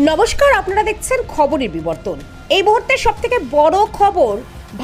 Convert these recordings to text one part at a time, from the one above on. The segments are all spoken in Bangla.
নমস্কার, আপনারা দেখছেন খবরের বিবর্তন। এই মুহূর্তে সব থেকে বড় খবর,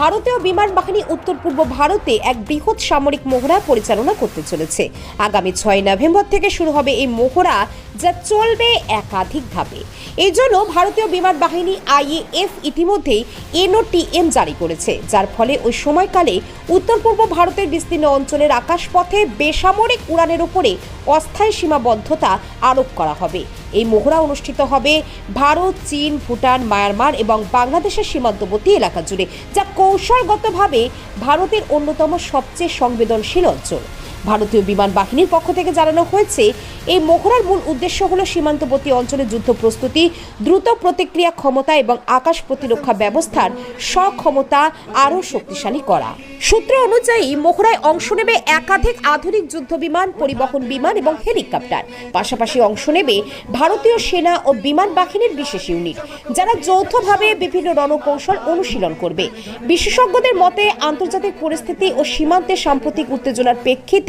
ভারতীয় বিমান বাহিনী উত্তর পূর্ব ভারতে এক বৃহৎ সামরিক মহড়া পরিচালনা করতে চলেছে। আগামী ছয় নভেম্বর থেকে শুরু হবে এই মহড়া যা চলবে একাধিক ধাপে এই জন্য ভারতীয় বিমান বাহিনী আইএএফ ইতিমধ্যেই এনওটিএম জারি করেছে, যার ফলে ওই সময়কালে উত্তর পূর্ব ভারতের বিস্তীর্ণ অঞ্চলের আকাশপথে বেসামরিক উড়ানের উপরে অস্থায়ী সীমাবদ্ধতা আরোপ করা হবে। এই মহড়া অনুষ্ঠিত হবে ভারত, চীন, ভুটান, মায়ানমার এবং বাংলাদেশের সীমান্তবর্তী এলাকা জুড়ে, যা কৌশলগতভাবে ভারতের অন্যতম সবচেয়ে সংবেদনশীল অঞ্চল। ভারতীয় বিমান বাহিনীর পক্ষ থেকে জানানো হয়েছে, এই মহড়ার মূল উদ্দেশ্য হল সীমান্তবর্তী অঞ্চলে যুদ্ধ প্রস্তুতি, দ্রুত প্রতিক্রিয়া ক্ষমতা এবং আকাশ প্রতিরক্ষা ব্যবস্থার সক্ষমতা আরও শক্তিশালী করা। সূত্র অনুযায়ী, মহড়ায় অংশ নেবে একাধিক আধুনিক যুদ্ধ বিমান, পরিবহন বিমান এবং হেলিকপ্টার। পাশাপাশি অংশ নেবে ভারতীয় সেনা ও বিমান বাহিনীর বিশেষ ইউনিট, যারা যৌথভাবে বিভিন্ন রণকৌশল অনুশীলন করবে। বিশেষজ্ঞদের মতে, আন্তর্জাতিক পরিস্থিতি ও সীমান্তে সাম্প্রতিক উত্তেজনার প্রেক্ষিতে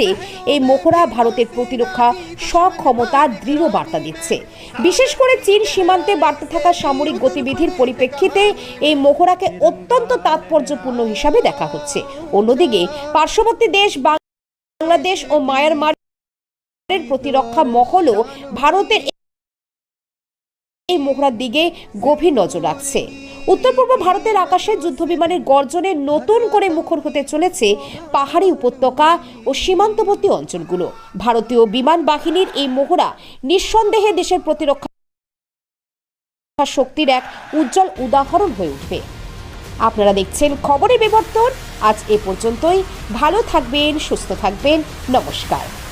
এই মহড়া ভারতের প্রতিরক্ষা সক্ষমতা দৃঢ় বার্তা দিচ্ছে। বিশেষ করে চীন সীমান্তে বাড়তে থাকা সামরিক গতিবিধির পরিপ্রেক্ষিতে এই মহড়াকে অত্যন্ত তাৎপর্যপূর্ণ হিসাবে দেখা হচ্ছে। অন্যদিকে, পার্শ্ববর্তী দেশ বাংলাদেশ ও মায়ানমারের প্রতিরক্ষা মহলও ভারতের এই মহড়ার দিকে গভীর নজর রাখছে। উত্তর পূর্ব ভারতের আকাশে যুদ্ধবিমানের গর্জনে নতুন করে মুখর হতে চলেছে পাহাড়ি উপত্যকা ও সীমান্তবর্তী অঞ্চলগুলো। ভারতীয় বিমান বাহিনীর এই মহড়া নিঃসন্দেহে দেশের প্রতিরক্ষা শক্তির এক উজ্জ্বল উদাহরণ হয়ে উঠবে। আপনারা দেখছেন খবরের বিবর্তন। আজ এ পর্যন্তই। ভালো থাকবেন, সুস্থ থাকবেন। নমস্কার।